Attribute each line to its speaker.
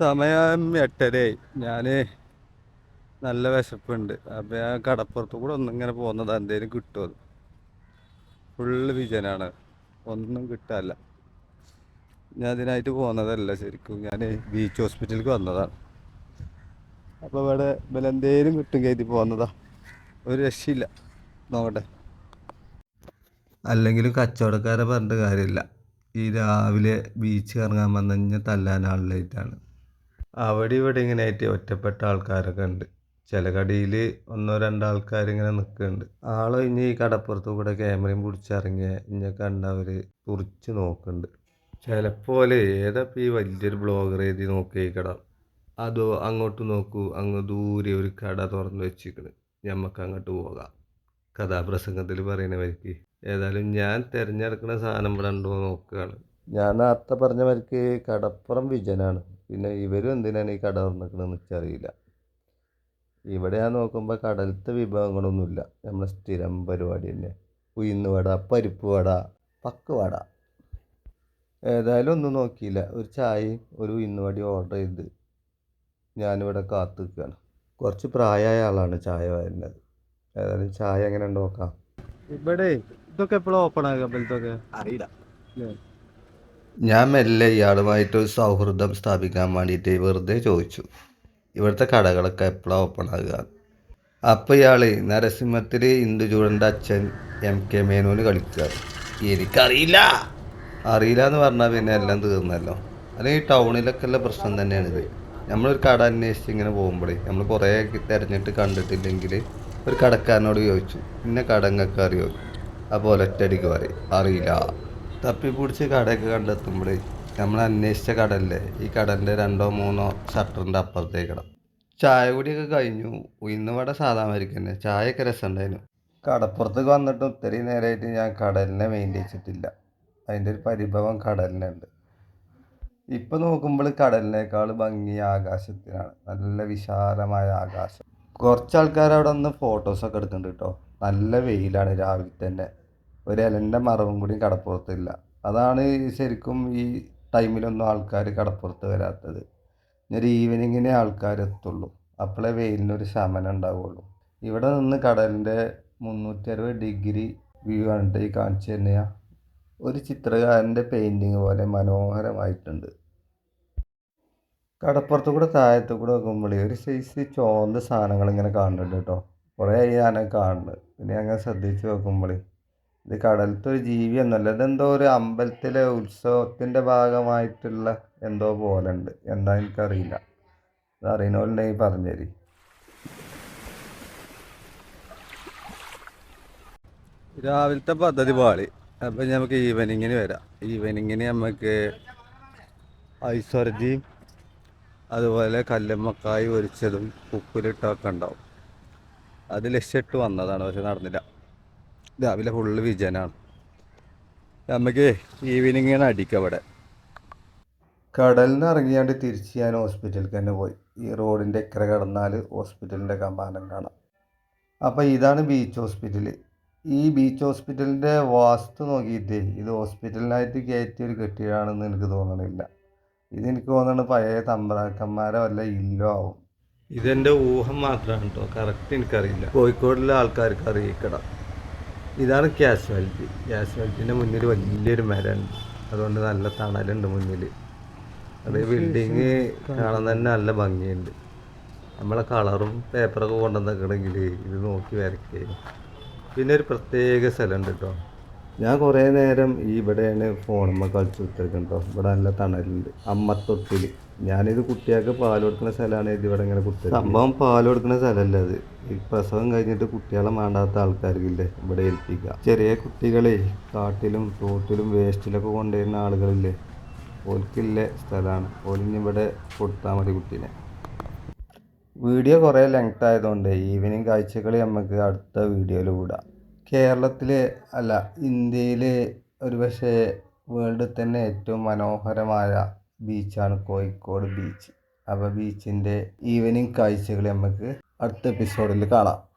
Speaker 1: സമയം എട്ടരയായി. ഞാൻ നല്ല വിശപ്പുണ്ട്. അപ്പം ഞാൻ കടപ്പുറത്ത് കൂടെ ഒന്നിങ്ങനെ പോകുന്നത് എന്തേലും കിട്ടുമത് ഫുള്ള് വിജനാണ്. ഒന്നും കിട്ടാല്ല ഞാൻ അതിനായിട്ട് പോകുന്നതല്ല ശരിക്കും. ഞാൻ ബീച്ച് ഹോസ്പിറ്റലിലേക്ക് വന്നതാണ്. അപ്പോൾ ഇവിടെ എന്തേലും കിട്ടും കയറ്റി പോകുന്നതാ. ഒരു രക്ഷയില്ല. നോക്കട്ടെ. അല്ലെങ്കിലും കച്ചവടക്കാരെ പറഞ്ഞിട്ട് കാര്യമില്ല. ഈ രാവിലെ ബീച്ച് കറങ്ങാൻ വന്നു കഴിഞ്ഞാൽ തല്ലാൻ ആളിലായിട്ടാണ് അവിടെ ഇവിടെ ഇങ്ങനെ ആയിട്ട് ഒറ്റപ്പെട്ട ആൾക്കാരൊക്കെ ഉണ്ട്. ചില കടയിൽ ഒന്നോ രണ്ടോ ആൾക്കാർ ഇങ്ങനെ നിൽക്കുന്നുണ്ട്. ആളൊഴിഞ്ഞ് ഈ കടപ്പുറത്ത് കൂടെ ക്യാമറയും പിടിച്ചിറങ്ങിയ ഇന്നെ കണ്ടവർ തുറിച്ച് നോക്കുന്നുണ്ട്. ചിലപ്പോൾ ഏതപ്പോൾ ഈ വലിയൊരു ബ്ലോഗർ എഴുതി നോക്കി കട അതോ അങ്ങോട്ട് നോക്കൂ അങ്ങ് ദൂരെ ഒരു കട തുറന്നു വെച്ചിരിക്കണ്. ഞമ്മക്ക് അങ്ങോട്ട് പോകാം. കഥാപ്രസംഗത്തിൽ പറയുന്നവർക്ക് ഏതായാലും ഞാൻ തിരഞ്ഞെടുക്കുന്ന സാധനം ഇവിടെ ഉണ്ടോ നോക്കുകയാണ്. ഞാൻ നേരത്തെ പറഞ്ഞവർക്ക് കടപ്പുറം വിജനാണ് പിന്നെ ഇവരും എന്തിനാണ് ഈ കട തുറന്നിക്കണമെന്ന് വെച്ചറിയില്ല ഇവിടെ ഞാൻ നോക്കുമ്പോൾ കടലത്തെ വിഭവങ്ങളൊന്നുമില്ല. നമ്മളെ സ്ഥിരം പരിപാടി തന്നെ. ഉഴുന്ന് വട പരിപ്പ് വട പക്ക് വട. ഏതായാലും ഒന്നും നോക്കിയില്ല. ഒരു ചായയും ഒരു ഉഴുന്ന് വടി ഓർഡർ ചെയ്ത് ഞാനിവിടെ കാത്തു നിൽക്കുകയാണ് കുറച്ച് പ്രായമായ ആളാണ് ചായ വരുന്നത്. ഏതായാലും ചായ എങ്ങനെ ഉണ്ട് നോക്കാം. ഇവിടെ ഇതൊക്കെ എപ്പോഴും ഓപ്പൺ ആകുക ഇതൊക്കെ
Speaker 2: അറിയില്ല.
Speaker 1: ഞാൻ മെല്ലെ ഇയാളുമായിട്ട് ഒരു സൗഹൃദം സ്ഥാപിക്കാൻ വേണ്ടിയിട്ട് വെറുതെ ചോദിച്ചു. ഇവിടുത്തെ കടകളൊക്കെ എപ്പോഴാണ് ഓപ്പൺ ആകുക അപ്പോൾ ഇയാൾ നരസിംഹത്തിൽ ഇന്ദുചൂടന്റെ അച്ഛൻ എം കെ മേനോന് കളിക്കുക. എനിക്കറിയില്ല. അറിയില്ല എന്ന് പറഞ്ഞാൽ പിന്നെ എല്ലാം തീർന്നല്ലോ. അല്ലെങ്കിൽ ടൗണിലൊക്കെ ഉള്ള പ്രശ്നം തന്നെയാണിത് നമ്മളൊരു കട അന്വേഷിച്ച് ഇങ്ങനെ പോകുമ്പോഴേ നമ്മൾ കുറേ തിരഞ്ഞിട്ട് കണ്ടിട്ടില്ലെങ്കിൽ ഒരു കടക്കാരനോട് ചോദിച്ചു പിന്നെ കടങ്ങൾക്ക് അറിയോ അപ്പോൾ ഒറ്റയടിക്ക് പറയും അറിയില്ല. തപ്പിപ്പിടിച്ച് കടയൊക്കെ കണ്ടെത്തുമ്പോഴേ നമ്മൾ അന്വേഷിച്ച കടല്ലേ ഈ കടന്റെ രണ്ടോ മൂന്നോ ഷട്ടറിന്റെ അപ്പുറത്തേക്ക് കട ചായ കുടിയൊക്കെ കഴിഞ്ഞു. ഉയർന്ന വട സാധാരണ തന്നെ ചായയൊക്കെ രസമുണ്ടായിരുന്നു കടപ്പുറത്തേക്ക് വന്നിട്ട് ഒത്തിരി നേരമായിട്ട് ഞാൻ കടലിനെ മെയിന്റിച്ചിട്ടില്ല അതിന്റെ ഒരു പരിഭവം കടലിനുണ്ട് ഇപ്പം നോക്കുമ്പോൾ കടലിനേക്കാൾ ഭംഗി ആകാശത്തിനാണ്. നല്ല വിശാലമായ ആകാശം. കുറച്ച് ആൾക്കാർ അവിടെ നിന്ന് ഫോട്ടോസൊക്കെ എടുക്കുന്നുണ്ട് കേട്ടോ നല്ല വെയിലാണ് രാവിലെ തന്നെ. ഒരു ഇലന്റെ മറവും കൂടി കടപ്പുറത്തില്ല. അതാണ് ശരിക്കും ഈ ടൈമിലൊന്നും ആൾക്കാർ കടപ്പുറത്ത് വരാത്തത്. ഒരു ഈവനിങ്ങിനെ ആൾക്കാർ എത്തുള്ളൂ. അപ്പോഴേ വെയിലിനൊരു ശമനം ഉണ്ടാവുള്ളൂ. ഇവിടെ നിന്ന് കടലിന്റെ മുന്നൂറ്റി അറുപത് ഡിഗ്രി വ്യൂ ആണ് ഈ കാണിച്ചു തന്നെയാ ഒരു ചിത്രകാരന്റെ പെയിന്റിങ് പോലെ മനോഹരമായിട്ടുണ്ട്. കടപ്പുറത്ത് കൂടെ താഴത്ത് കൂടെ നോക്കുമ്പോൾ ഒരു സൈസ് ചോന്ത സാധനങ്ങൾ ഇങ്ങനെ കാണുന്നുണ്ട് കേട്ടോ. കുറേ ആയി ഞാനത് കാണുന്നത് പിന്നെ അങ്ങനെ ശ്രദ്ധിച്ച് നോക്കുമ്പോൾ ഇത് കടലത്തെ ഒരു ജീവി എന്നല്ല ഇതെന്തോ ഒരു അമ്പലത്തിലെ ഉത്സവത്തിന്റെ ഭാഗമായിട്ടുള്ള എന്തോ പോലെ ഉണ്ട് എന്താ എനിക്കറിയില്ല. അത് അറിയണോലുണ്ടെങ്കിൽ പറഞ്ഞുതരി രാവിലത്തെ പദ്ധതി പാളി അപ്പം നമുക്ക് ഈവനിങ്ങിന് വരാം. ഈവനിങ്ങിന് നമുക്ക് ഐശ്വര്യയും അതുപോലെ കല്ലുമ്മക്കായി ഒരിച്ചതും ഉപ്പിലിട്ടൊക്കെ ഉണ്ടാവും. അത് ലക്ഷ്യമിട്ട് വന്നതാണ് പക്ഷെ നടന്നില്ല. രാവിലെ ഫുള്ള് വിജയനാണ്. നമുക്ക് ഈവനിങ്ങിന് അടിക്കുക അവിടെ. കടലിൽ നിന്ന് ഇറങ്ങിയാണ്ട് തിരിച്ച് ഞാൻ ഹോസ്പിറ്റലിൽ തന്നെ പോയി. ഈ റോഡിന്റെ ഇക്കര കടന്നാൽ ഹോസ്പിറ്റലിന്റെ കമാനം കാണാം. അപ്പോൾ ഇതാണ് ബീച്ച് ഹോസ്പിറ്റൽ ഈ ബീച്ച് ഹോസ്പിറ്റലിന്റെ വാസ്തു നോക്കിയിട്ട് ഇത് ഹോസ്പിറ്റലിനായിട്ട് കയറ്റിയ ഒരു കെട്ടിടമാണെന്ന് എനിക്ക് തോന്നണില്ല. ഇതെനിക്ക് തോന്നുന്നത് പഴയ തമ്പ്രാക്കന്മാരോ വല്ല ഇല്ലോ ആവും. ഇതെന്റെ ഊഹം മാത്രമാണ് കേട്ടോ കറക്റ്റ് എനിക്കറിയില്ല. കോഴിക്കോടിലെ ആൾക്കാർക്ക് അറിയിക്കണം ഇതാണ് ക്യാഷ്വാലിറ്റി ക്യാഷ്വാലിറ്റിന്റെ മുന്നിൽ വലിയൊരു മരമുണ്ട് അതുകൊണ്ട് നല്ല തണലുണ്ട് മുന്നിൽ അത് ബിൽഡിങ് കാണാൻ തന്നെ നല്ല ഭംഗിയുണ്ട്. നമ്മളെ കളറും പേപ്പറൊക്കെ കൊണ്ടുവന്നിക്കണമെങ്കിൽ ഇത് നോക്കി വരയ്ക്കേ. പിന്നെ ഒരു പ്രത്യേക സ്ഥലമുണ്ട് കേട്ടോ ഞാൻ കുറേ നേരം ഈ ഇവിടെയാണ് ഫോണുമ്മ കളിച്ച് കുത്തിരിക്കുന്നത് കേട്ടോ ഇവിടെ നല്ല തണലുണ്ട്. അമ്മത്തൊട്ടിൽ ഞാനിത് കുട്ടികൾക്ക് പാൽ കൊടുക്കുന്ന സ്ഥലമാണ് ഇത് ഇവിടെ ഇങ്ങനെ കുത്തി സംഭവം പാൽ കൊടുക്കുന്ന സ്ഥലമല്ല അത്. ഈ പ്രസവം കഴിഞ്ഞിട്ട് കുട്ടികളെ വേണ്ടാത്ത ആൾക്കാർക്കില്ലേ ഇവിടെ ഏൽപ്പിക്കുക ചെറിയ കുട്ടികളെ കാട്ടിലും തോട്ടിലും വേസ്റ്റിലൊക്കെ കൊണ്ടുവരുന്ന ആളുകളില്ലേ ഓൽക്കില്ല സ്ഥലമാണ് ഓലിന് ഇവിടെ കൊടുത്താൽ മതി കുട്ടീനെ. വീഡിയോ കുറേ ലെങ്ത് ആയതുകൊണ്ട് ഈവനിങ് കാഴ്ചകളി നമുക്ക് അടുത്ത വീഡിയോയിൽ വിടാം. കേരളത്തിലെ അല്ല ഇന്ത്യയിലെ ഒരു പക്ഷേ വേൾഡിൽ തന്നെ ഏറ്റവും മനോഹരമായ ബീച്ചാണ് കോഴിക്കോട് ബീച്ച് അപ്പോൾ ബീച്ചിന്റെ ഈവനിങ് കാഴ്ചകൾ നമുക്ക് അടുത്ത എപ്പിസോഡിൽ കാണാം.